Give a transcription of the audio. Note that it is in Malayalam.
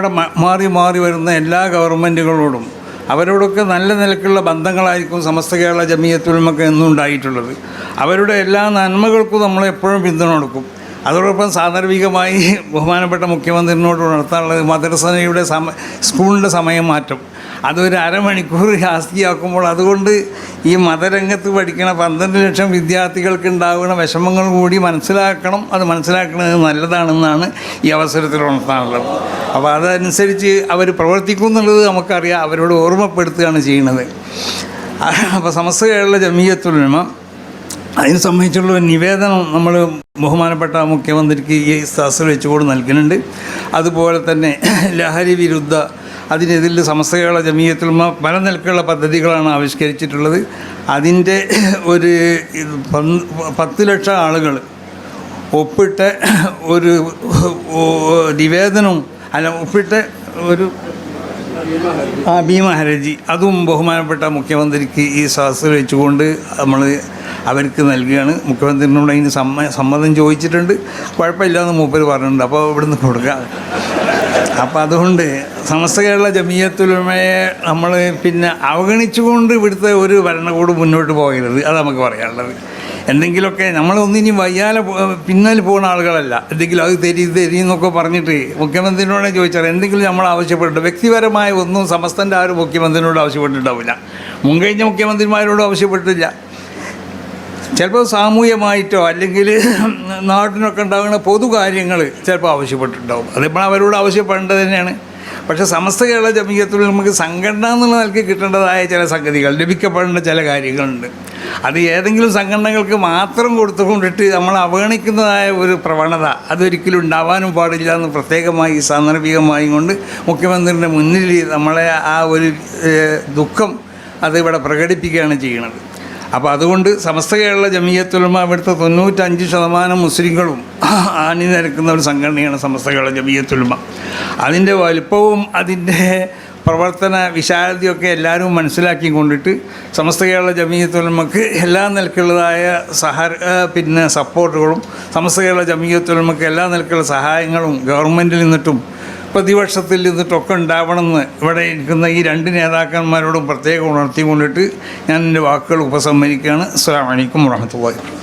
ഇവിടെ മാറി മാറി വരുന്ന എല്ലാ ഗവൺമെന്റുകളോടും അവരോടൊക്കെ നല്ല നിലക്കുള്ള ബന്ധങ്ങളായിരിക്കും സമസ്ത കേരള ജമീയത്തിലുമൊക്കെ എന്നും ഉണ്ടായിട്ടുള്ളത് അവരുടെ എല്ലാ നന്മകൾക്കും നമ്മൾ എപ്പോഴും പിന്തുണ കൊടുക്കും. അതോടൊപ്പം സാന്ദർഭികമായി ബഹുമാനപ്പെട്ട മുഖ്യമന്ത്രിനോട് ഉണർത്താനുള്ളത് മദ്രസയുടെ സമ സ്കൂളിന്റെ സമയം മാറ്റം. അതൊരു അരമണിക്കൂർ ഹാസ്തിയാക്കുമ്പോൾ അതുകൊണ്ട് ഈ മതരംഗത്ത് പഠിക്കണ പന്ത്രണ്ട് ലക്ഷം വിദ്യാർത്ഥികൾക്ക് ഉണ്ടാകുന്ന വിഷമങ്ങൾ കൂടി മനസ്സിലാക്കണം. അത് മനസ്സിലാക്കുന്നത് നല്ലതാണെന്നാണ് ഈ അവസരത്തിൽ ഉണർത്താനുള്ളത്. അപ്പോൾ അതനുസരിച്ച് അവർ പ്രവർത്തിക്കും എന്നുള്ളത് നമുക്കറിയാം. അവരോട് ഓർമ്മപ്പെടുത്തുകയാണ് ചെയ്യുന്നത്. അപ്പോൾ സമസ്ത കേരള ജമീയത്തുലമ അതിനെ സംബന്ധിച്ചുള്ള ഒരു നിവേദനം നമ്മൾ ബഹുമാനപ്പെട്ട മുഖ്യമന്ത്രിക്ക് ഈ സദസ്സിൽ വെച്ചുകൊണ്ട് നൽകുന്നുണ്ട്. അതുപോലെ തന്നെ ലഹരി വിരുദ്ധ അതിനെതിരെ സമസ്തകേരള ജമീയത്തിൽ പല നിലക്കുള്ള പദ്ധതികളാണ് ആവിഷ്കരിച്ചിട്ടുള്ളത്. അതിന്റെ ഒരു പത്ത് ലക്ഷം ആളുകൾ ഒപ്പിട്ട ഒരു നിവേദനവും അല്ല ഒപ്പിട്ട ഒരു ആ ഭീമ ഹരജി അതും ബഹുമാനപ്പെട്ട മുഖ്യമന്ത്രിക്ക് ഈ സദസ്സിൽ വെച്ചുകൊണ്ട് നമ്മൾ അവർക്ക് നൽകുകയാണ് മുഖ്യമന്ത്രിനോട് അതിന് സമ്മ സമ്മതം ചോദിച്ചിട്ടുണ്ട്. കുഴപ്പമില്ലാന്ന് മൂപ്പർ പറഞ്ഞിട്ടുണ്ട്. അപ്പോൾ ഇവിടുന്ന് കൊടുക്കാം. അപ്പോൾ അതുകൊണ്ട് സമസ്ത കേരള ജമീയത്തുലമയെ നമ്മൾ പിന്നെ അവഗണിച്ചുകൊണ്ട് ഇവിടുത്തെ ഒരു ഭരണകൂടം മുന്നോട്ട് പോകരുത്. അത് നമുക്ക് പറയാനുള്ളത്. എന്തെങ്കിലുമൊക്കെ നമ്മളൊന്നിനും വയ്യാലെ പിന്നാലെ പോകുന്ന ആളുകളല്ല. എന്തെങ്കിലും അത് തരി തരി എന്നൊക്കെ പറഞ്ഞിട്ട് മുഖ്യമന്ത്രിനോട് ചോദിച്ചാൽ എന്തെങ്കിലും നമ്മൾ ആവശ്യപ്പെട്ടിട്ട് വ്യക്തിപരമായ ഒന്നും സമസ്തന്റെ ആരും മുഖ്യമന്ത്രിനോട് ആവശ്യപ്പെട്ടിട്ടുണ്ടാവില്ല. മുൻകഴിഞ്ഞ മുഖ്യമന്ത്രിമാരോട് ആവശ്യപ്പെട്ടില്ല ചിലപ്പോൾ സാമൂഹ്യമായിട്ടോ അല്ലെങ്കിൽ നാട്ടിനൊക്കെ ഉണ്ടാകുന്ന പൊതുകാര്യങ്ങൾ ചിലപ്പോൾ ആവശ്യപ്പെട്ടിട്ടുണ്ടാവും. അതിപ്പോൾ അവരോട് ആവശ്യപ്പെടേണ്ടത് തന്നെയാണ്. പക്ഷേ സമസ്ത കേരള ജമീയത്തിൽ നമുക്ക് സംഘടന എന്നുള്ള നിലയ്ക്ക് കിട്ടേണ്ടതായ ചില സംഗതികൾ ലഭിക്കപ്പെടേണ്ട ചില കാര്യങ്ങളുണ്ട്. അത് ഏതെങ്കിലും സംഘടനകൾക്ക് മാത്രം കൊടുത്തുകൊണ്ടിട്ട് നമ്മൾ അവഗണിക്കുന്നതായ ഒരു പ്രവണത അതൊരിക്കലും ഉണ്ടാവാനും പാടില്ല എന്ന് പ്രത്യേകമായി സാന്ദർഭികമായി കൊണ്ട് മുഖ്യമന്ത്രിയുടെ മുന്നിൽ നമ്മളെ ആ ഒരു ദുഃഖം അത് ഇവിടെ പ്രകടിപ്പിക്കുകയാണ് ചെയ്യുന്നത്. അപ്പോൾ അതുകൊണ്ട് സമസ്ത കേരള ജമീയത്തുലമ ഇവിടുത്തെ തൊണ്ണൂറ്റഞ്ച് ശതമാനം മുസ്ലിങ്ങളും അണിനിരക്കുന്ന ഒരു സംഘടനയാണ് സമസ്ത കേരള ജമീയത്തുലമ അതിന്റെ വലിപ്പവും അതിന്റെ പ്രവർത്തന വിശാലതയൊക്കെ എല്ലാവരും മനസ്സിലാക്കി കൊണ്ടിട്ട് സമസ്ത കേരള ജമീയത്തുലമക്ക് എല്ലാ നിലക്കുള്ളതായ സഹ പിന്നെ സപ്പോർട്ടുകളും സമസ്ത കേരള ജമീയത്തുലമക്ക് എല്ലാ നിലക്കുള്ള സഹായങ്ങളും ഗവൺമെന്റിൽ നിന്നിട്ടും പ്രതിപക്ഷത്തിൽ ഇത് ടൊക്കെ ഉണ്ടാവണമെന്ന് ഇവിടെ ഇരിക്കുന്ന ഈ രണ്ട് നേതാക്കന്മാരോടും പ്രത്യേകം ഉണർത്തിക്കൊണ്ടിട്ട് ഞാൻ എന്റെ വാക്കുകൾ ഉപസംഹരിക്കുകയാണ്. അസ്സാം വലൈക്കും വാഹമത്തുള്ളി